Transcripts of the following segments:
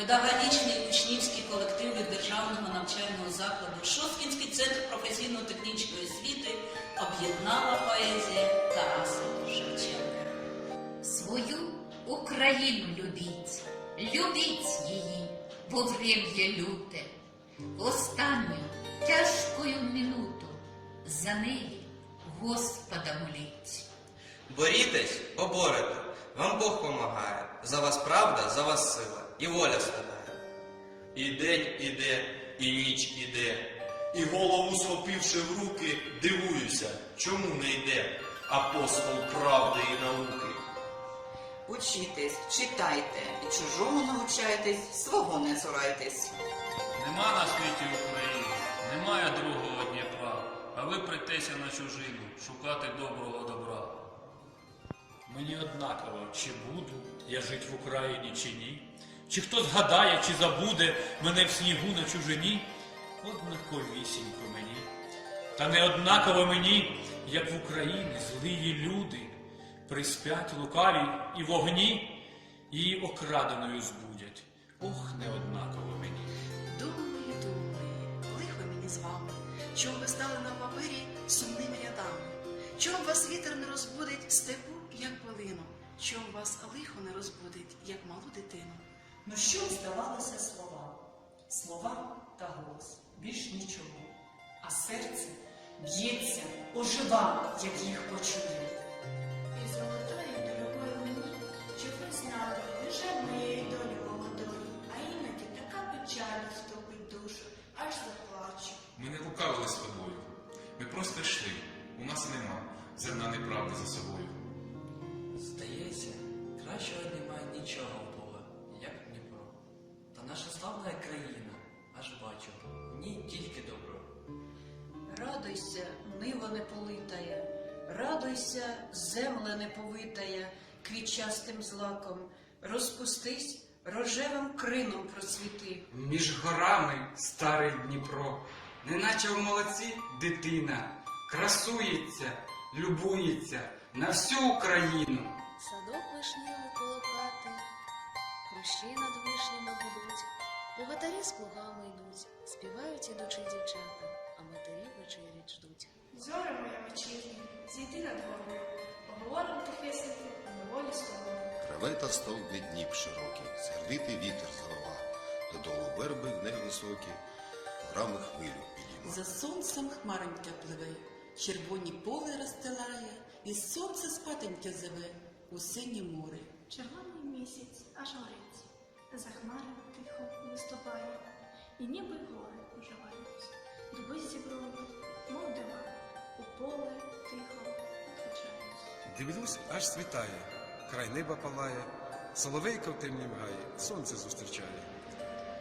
педагогічний учнівський колективи Державного навчального закладу Шосткінський центр професійно-технічної освіти об'єднала поезія Тараса Шевченка. Свою Україну любіть, любіть її, бо врем'я люте. В останню тяжкою минуту за неї Господа моліть. Борітесь, поборете, вам Бог помагає. За вас правда, за вас сила і воля страдає. І день іде, і ніч іде, і голову схопивши в руки, дивуюся, чому не йде апостол правди і науки. Учітесь, читайте, і чужому навчайтесь, свого не цурайтесь. Нема на світі України, немає другого Дніпра, а ви притеся на чужину шукати доброго добра. Мені однаково, чи буду я жить в Україні чи ні, чи хто згадає, чи забуде мене в снігу на чужині, однаковісінько мені. Та не однаково мені, як в Україні злії люди, приспять лукаві і вогні, її окраденою збудять. Ох, не однаково мені. Думаю, думаю, лихо мені з вами, чом ви стали на папері сумними рядами, чом вас вітер не розбудить степу, як полину, чом вас лихо не розбудить, як малу дитину. Ну що здавалося слова? Слова та голос, більш нічого. А серце б'ється, ожива, як їх почує. І золотої дорогої мені, щоб ви знали, лише моєї долі молодої, а іноді така печаль вступить душу, аж заплачу. Ми не лукавили з тобою. Ми просто йшли. У нас нема зерна неправди за собою. Здається, кращого немає нічого наша славна країна, аж бачу, в ній тільки добро. Радуйся, нива не политая, радуйся, земля не повитая, квітчастим злаком, розпустись, рожевим крином процвіти. Між горами старий Дніпро, неначе в молодці дитина, красується, любується на всю Україну. Садок вишневий коло хати, хрущі над вишнями будуть, богатарі з плугами йдуть, співають ідучі дівчата, а матері вечерять ждуть. Зоре моя вечірня, зійди над горою, поговоримо тихесенько, неволі з тобою. Кревета стовбний дніп широкий, сердитий вітер завива, додолу верби невисокі, грами хвилю підійма. За сонцем хмаронька пливе, червоні поле розстилає, і сонце спатеньке зове у синє море. Червоний місяць аж горить, за хмари тихо виступає, і ніби гори оживають. Дуби зібрали, мов дива, у поле тихо відходжають. Дивлюсь, аж світає, край неба палає, соловейко в темнім гаї, сонце зустрічає.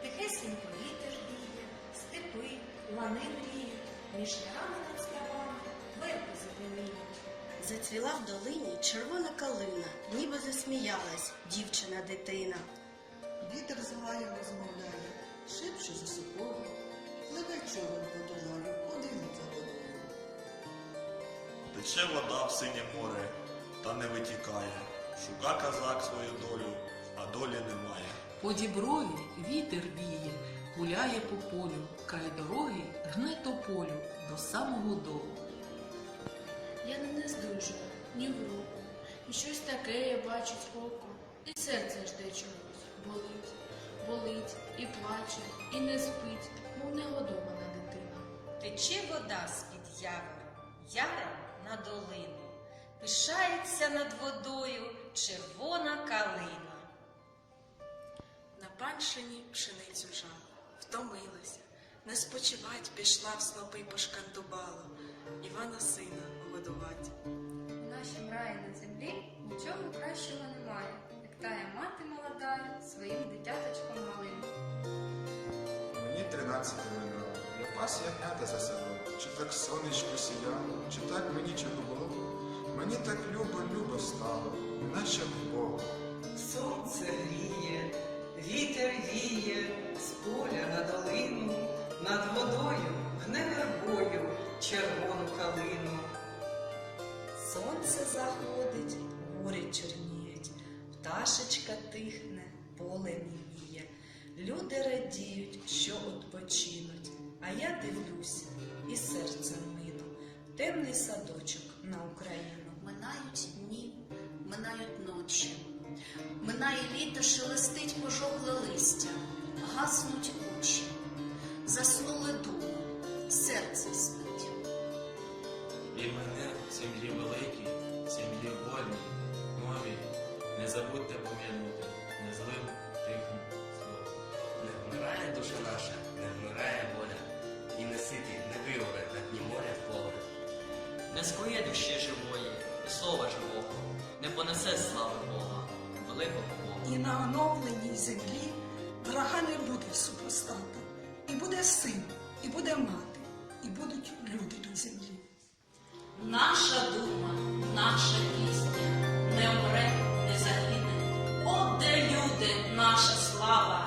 Тихесенько вітер віє, степи, лани мріють, між ярами над ставами верби зеленіють. Зацвіла в долині червона калина, ніби засміялась дівчина дитина. Вітер з гаю розмовляє, шепче за собою, пливе човен по доларі, один за водою. Тече вода в синє море, та не витікає. Шука казак свою долю, а долі немає. По діброві вітер віє, гуляє по полю, край дороги гне тополю до самого долу. Я не нездужую, ні в руку, і щось таке я бачу в око, і серце жде чогось, болить, болить, і плаче, і не спить, мов негодована дитина. Тече вода з-під явора, яром на долину. Пишається над водою червона калина. На панщині пшеницю жала, втомилася, не спочивать пішла в снопи пошкандубала, Івана сина годувати. В нашім раї на землі нічого кращого немає, тая мати молода своїм дитяточком малим. Мені тринадцяти минуло, я пас ягнята за село, чи так сонечко сіяло, чи так мені чого було. Мені так любо-любо стало, наче в Бога. Сонце гріє, вітер віє, з поля на долину, над водою гне вербою червону калину. Сонце заходить, пташечка тихне, поле ніє. Люди радіють, що відпочинуть, а я дивлюся і серцем мину. Темний садочок на Україну. Минають дні, минають ночі. Минає літо, шелестить пожогле листя, гаснуть очі, душа наша, не вмирає воля, і не ситі, не виоре на дні моря поле. Не скоє душі живої, і слова живого, не понесе слави Бога, великого Бога. І на оновленій землі врага не буде супостата. І буде син, і буде мати, і будуть люди на землі. Наша дума, наша пісня не умре, не загине. От де люди, наша слава,